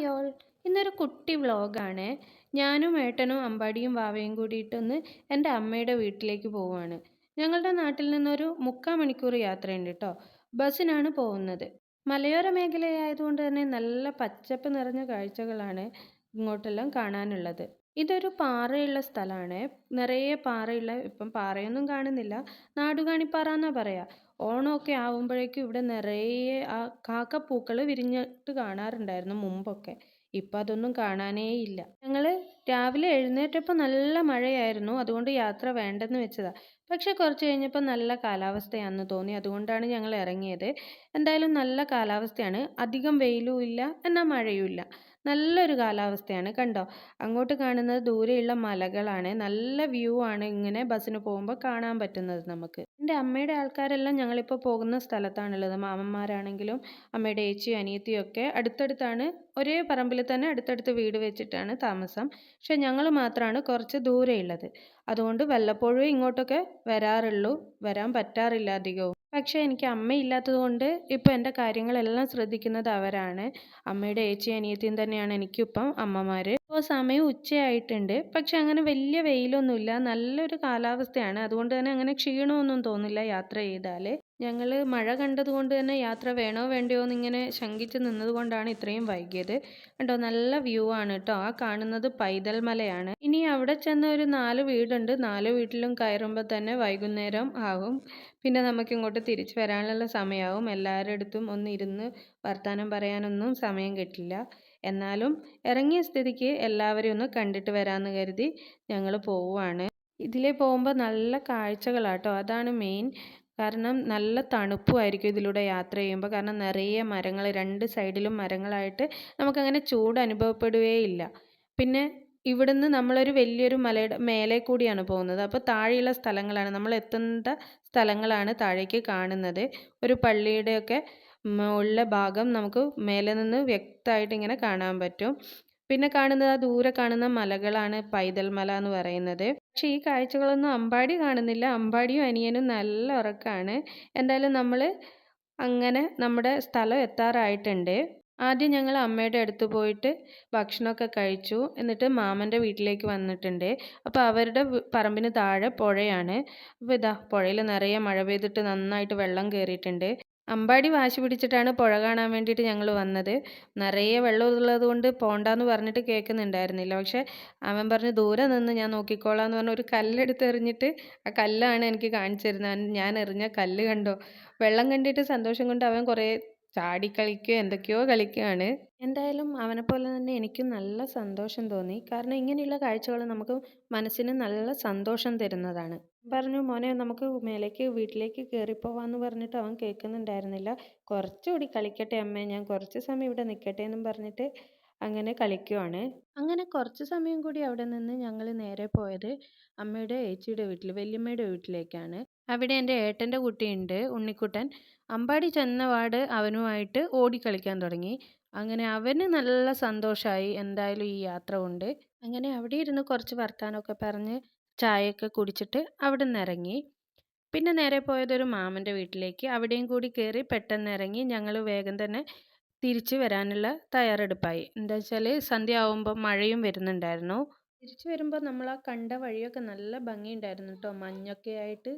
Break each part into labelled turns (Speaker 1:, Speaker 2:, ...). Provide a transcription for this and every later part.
Speaker 1: Hi all ഇന്നൊരു കുട്ടി വ്ളോഗാണ്. ഞാനും ഏട്ടനും അമ്പാടിയും വാവയും കൂടിയിട്ടൊന്ന് എന്റെ അമ്മയുടെ വീട്ടിലേക്ക് പോവുകയാണ് ഞങ്ങളുടെ നാട്ടിൽ നിന്നൊരു മുക്കാൽ മണിക്കൂർ യാത്രയുണ്ട് കേട്ടോ ബസ്സിനാണ് പോകുന്നത്. മലയോര മേഖലയായതുകൊണ്ട് തന്നെ നല്ല പച്ചപ്പ് നിറഞ്ഞ കാഴ്ചകളാണ് ഇങ്ങോട്ടെല്ലാം കാണാനുള്ളത്. ഇതൊരു പാറയുള്ള സ്ഥലമാണ്. നിറയെ പാറയുള്ള ഇപ്പം പാറയൊന്നും കാണുന്നില്ല. നാടുകാണിപ്പാറ എന്നാ പറയാ. ഓണമൊക്കെ ആവുമ്പോഴേക്കും ഇവിടെ നിറയെ ആ കാക്കപ്പൂക്കൾ വിരിഞ്ഞിട്ട് കാണാറുണ്ടായിരുന്നു മുമ്പൊക്കെ. ഇപ്പം അതൊന്നും കാണാനേ ഇല്ല. ഞങ്ങൾ രാവിലെ എഴുന്നേറ്റപ്പോൾ നല്ല മഴയായിരുന്നു. അതുകൊണ്ട് യാത്ര വേണ്ടെന്ന് വെച്ചതാ. പക്ഷെ കുറച്ച് കഴിഞ്ഞപ്പോൾ നല്ല കാലാവസ്ഥയാണെന്ന് തോന്നി. അതുകൊണ്ടാണ് ഞങ്ങൾ ഇറങ്ങിയത്. എന്തായാലും നല്ല കാലാവസ്ഥയാണ്. അധികം വെയിലും ഇല്ല. എന്നാൽ മഴയും ഇല്ല. നല്ലൊരു കാലാവസ്ഥയാണ്. കണ്ടോ? അങ്ങോട്ട് കാണുന്നത് ദൂരെയുള്ള മലകളാണ്. നല്ല വ്യൂ ആണ് ഇങ്ങനെ ബസ്സിന് പോകുമ്പോൾ കാണാൻ പറ്റുന്നത് നമുക്ക്. എന്റെ അമ്മയുടെ ആൾക്കാരെല്ലാം ഞങ്ങളിപ്പോൾ പോകുന്ന സ്ഥലത്താണുള്ളത്. മാമന്മാരാണെങ്കിലും അമ്മയുടെ ഏച്ചി അനിയത്തിയും ഒക്കെ അടുത്തടുത്താണ് ഒരേ പറമ്പിൽ തന്നെ അടുത്തടുത്ത് വീട് വെച്ചിട്ടാണ് താമസം. പക്ഷെ ഞങ്ങൾ മാത്രമാണ് കുറച്ച് ദൂരെയുള്ളത്. അതുകൊണ്ട് വല്ലപ്പോഴും ഇങ്ങോട്ടൊക്കെ വരാറുള്ളൂ. വരാൻ പറ്റാറില്ല അധികവും. പക്ഷേ എനിക്ക് അമ്മയില്ലാത്തത് കൊണ്ട് ഇപ്പോൾ എന്റെ കാര്യങ്ങളെല്ലാം ശ്രദ്ധിക്കുന്നത് അവരാണ്. അമ്മയുടെ ഏച്ചിയും അനിയത്തിയും തന്നെയാണ് എനിക്കിപ്പം അമ്മമാർ ഇപ്പോൾ സമയം ഉച്ചയായിട്ടുണ്ട്. പക്ഷെ അങ്ങനെ വലിയ വെയിലൊന്നുമില്ല. നല്ലൊരു കാലാവസ്ഥയാണ്. അതുകൊണ്ട് തന്നെ അങ്ങനെ ക്ഷീണമൊന്നും തോന്നില്ല യാത്ര ചെയ്താൽ ഞങ്ങൾ മഴ കണ്ടതുകൊണ്ട് തന്നെ യാത്ര വേണോ വേണ്ടയോ എന്നിങ്ങനെ ശങ്കിച്ച് നിന്നതുകൊണ്ടാണ് ഇത്രയും വൈകിയത്. കണ്ടോ നല്ല വ്യൂ ആണ് കേട്ടോ ആ കാണുന്നത് പൈതൽ മലയാണ്. ഇനി അവിടെ ചെന്ന ഒരു നാല് വീടുണ്ട്. നാല് വീട്ടിലും കയറുമ്പോൾ തന്നെ വൈകുന്നേരം ആകും. പിന്നെ നമുക്ക് ഇങ്ങോട്ട് തിരിച്ചു വരാനുള്ള സമയമാവും എല്ലാവരുടെ അടുത്തും ഒന്ന് ഇരുന്ന് വർത്തമാനം പറയാനൊന്നും സമയം കിട്ടില്ല. എന്നാലും ഇറങ്ങിയ സ്ഥിതിക്ക് എല്ലാവരെയും ഒന്ന് കണ്ടിട്ട് വരാമെന്ന് കരുതി ഞങ്ങൾ പോവുകയാണ് ഇതിലേ പോകുമ്പോൾ നല്ല കാഴ്ചകളാട്ടോ അതാണ് മെയിൻ കാരണം നല്ല തണുപ്പുമായിരിക്കും ഇതിലൂടെ യാത്ര ചെയ്യുമ്പോൾ കാരണം നിറയെ മരങ്ങൾ രണ്ട് സൈഡിലും മരങ്ങളായിട്ട് നമുക്കങ്ങനെ ചൂട് അനുഭവപ്പെടുകയില്ല. പിന്നെ ഇവിടുന്ന് നമ്മളൊരു വലിയൊരു മലയുടെ മേലെ കൂടിയാണ് പോകുന്നത്. അപ്പോൾ താഴെയുള്ള സ്ഥലങ്ങളാണ്. നമ്മൾ എത്തേണ്ട സ്ഥലങ്ങളാണ് താഴേക്ക് കാണുന്നത്. ഒരു പള്ളിയുടെയൊക്കെ ഉള്ള ഭാഗം നമുക്ക് മേലെ നിന്ന് വ്യക്തമായിട്ട് ഇങ്ങനെ കാണാൻ പറ്റും. പിന്നെ കാണുന്നത് ആ ദൂരെ കാണുന്ന മലകളാണ് പൈതൽ മല എന്ന് പറയുന്നത്. പക്ഷെ ഈ കാഴ്ചകളൊന്നും അമ്പാടി കാണുന്നില്ല. അമ്പാടിയും അനിയനും നല്ല ഉറക്കമാണ് എന്തായാലും നമ്മൾ അങ്ങനെ നമ്മുടെ സ്ഥലം എത്താറായിട്ടുണ്ട്. ആദ്യം ഞങ്ങൾ അമ്മയുടെ അടുത്ത് പോയിട്ട് ഭക്ഷണമൊക്കെ കഴിച്ചു. എന്നിട്ട് മാമന്റെ വീട്ടിലേക്ക് വന്നിട്ടുണ്ട്. അപ്പോൾ അവരുടെ പറമ്പിന് താഴെ പുഴയാണ്. അപ്പോൾ ഇതാ പുഴയിൽ നിറയെ മഴ പെയ്തിട്ട് നന്നായിട്ട് വെള്ളം കയറിയിട്ടുണ്ട്. അമ്പാടി വാശി പിടിച്ചിട്ടാണ് പുഴ കാണാൻ വേണ്ടിയിട്ട് ഞങ്ങൾ വന്നത്. നിറയെ വെള്ളം ഉള്ളത് കൊണ്ട് പോണ്ടാന്ന് പറഞ്ഞിട്ട് കേൾക്കുന്നുണ്ടായിരുന്നില്ല. പക്ഷേ അവൻ പറഞ്ഞ് ദൂരെ നിന്ന് ഞാൻ നോക്കിക്കോളാം എന്ന് പറഞ്ഞ ഒരു കല്ലെടുത്ത് എറിഞ്ഞിട്ട് ആ കല്ലാണ് എനിക്ക് കാണിച്ചു തരുന്നത്. ഞാൻ എറിഞ്ഞ കല്ല് കണ്ടോ? വെള്ളം കണ്ടിട്ട് സന്തോഷം കൊണ്ട് അവൻ കുറേ ചാടി കളിക്കുകയോ എന്തൊക്കെയോ കളിക്കുകയാണ്. എന്തായാലും അവനെ പോലെ തന്നെ എനിക്കും നല്ല സന്തോഷം തോന്നി. കാരണം ഇങ്ങനെയുള്ള കാഴ്ചകൾ നമുക്ക് മനസ്സിന് നല്ല സന്തോഷം തരുന്നതാണ്. പറഞ്ഞു മോനെ നമുക്ക് മേലേക്ക് വീട്ടിലേക്ക് കയറിപ്പോവാന്ന് പറഞ്ഞിട്ട് അവൻ കേൾക്കുന്നുണ്ടായിരുന്നില്ല. കുറച്ചുകൂടി കളിക്കട്ടെ അമ്മേ ഞാൻ കുറച്ച് സമയം ഇവിടെ നിൽക്കട്ടെ എന്നും പറഞ്ഞിട്ട് അങ്ങനെ കളിക്കുവാണ്. അങ്ങനെ കുറച്ച് സമയം കൂടി അവിടെ നിന്ന് ഞങ്ങൾ നേരെ പോയത് അമ്മയുടെ ഏച്ചിയുടെ വീട്ടിൽ വല്യമ്മയുടെ വീട്ടിലേക്കാണ്. അവിടെ എന്റെ ഏട്ടന്റെ കുട്ടിയുണ്ട് ഉണ്ണിക്കുട്ടൻ. അമ്പാടി ചെന്നപാട് അവനുമായിട്ട് ഓടിക്കളിക്കാൻ തുടങ്ങി. അങ്ങനെ അവന് നല്ല സന്തോഷമായി എന്തായാലും ഈ യാത്ര കൊണ്ട്. അങ്ങനെ അവിടെ ഇരുന്ന് കുറച്ച് വർത്താനമൊക്കെ പറഞ്ഞ് ചായയൊക്കെ കുടിച്ചിട്ട് അവിടെ നിന്ന് ഇറങ്ങി. പിന്നെ നേരെ പോയതൊരു മാമന്റെ വീട്ടിലേക്ക്. അവിടെയും കൂടി കയറി പെട്ടെന്ന് ഇറങ്ങി ഞങ്ങൾ വേഗം തന്നെ തിരിച്ചു വരാനുള്ള തയ്യാറെടുപ്പായി. എന്താ വെച്ചാൽ സന്ധ്യ ആവുമ്പോൾ മഴയും വരുന്നുണ്ടായിരുന്നു. തിരിച്ചു വരുമ്പോൾ നമ്മൾ ആ കണ്ട വഴിയൊക്കെ നല്ല ഭംഗിയുണ്ടായിരുന്നു കേട്ടോ. മഞ്ഞൊക്കെ ആയിട്ട്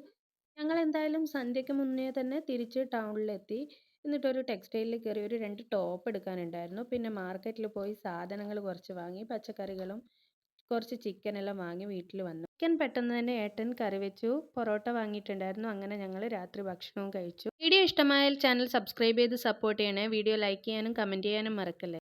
Speaker 1: ഞങ്ങൾ എന്തായാലും സന്ധ്യയ്ക്ക് മുന്നേ തന്നെ തിരിച്ച് ടൗണിലെത്തി. എന്നിട്ടൊരു ടെക്സ്റ്റൈലിൽ കയറി ഒരു രണ്ട് ടോപ്പ് എടുക്കാനുണ്ടായിരുന്നു. പിന്നെ മാർക്കറ്റിൽ പോയി സാധനങ്ങൾ കുറച്ച് വാങ്ങി പച്ചക്കറികളും കുറച്ച് ചിക്കൻ എല്ലാം വാങ്ങി വീട്ടിൽ വന്നു. ചിക്കൻ പെട്ടെന്ന് തന്നെ ഏട്ടൻ കറി വെച്ചു പൊറോട്ട വാങ്ങിയിട്ടുണ്ടായിരുന്നു. അങ്ങനെ ഞങ്ങൾ രാത്രി ഭക്ഷണവും കഴിച്ചു. വീഡിയോ ഇഷ്ടമായാൽ ചാനൽ സബ്സ്ക്രൈബ് ചെയ്ത് സപ്പോർട്ട് ചെയ്യണേ. വീഡിയോ ലൈക്ക് ചെയ്യാനും കമന്റ് ചെയ്യാനും മറക്കല്ലേ.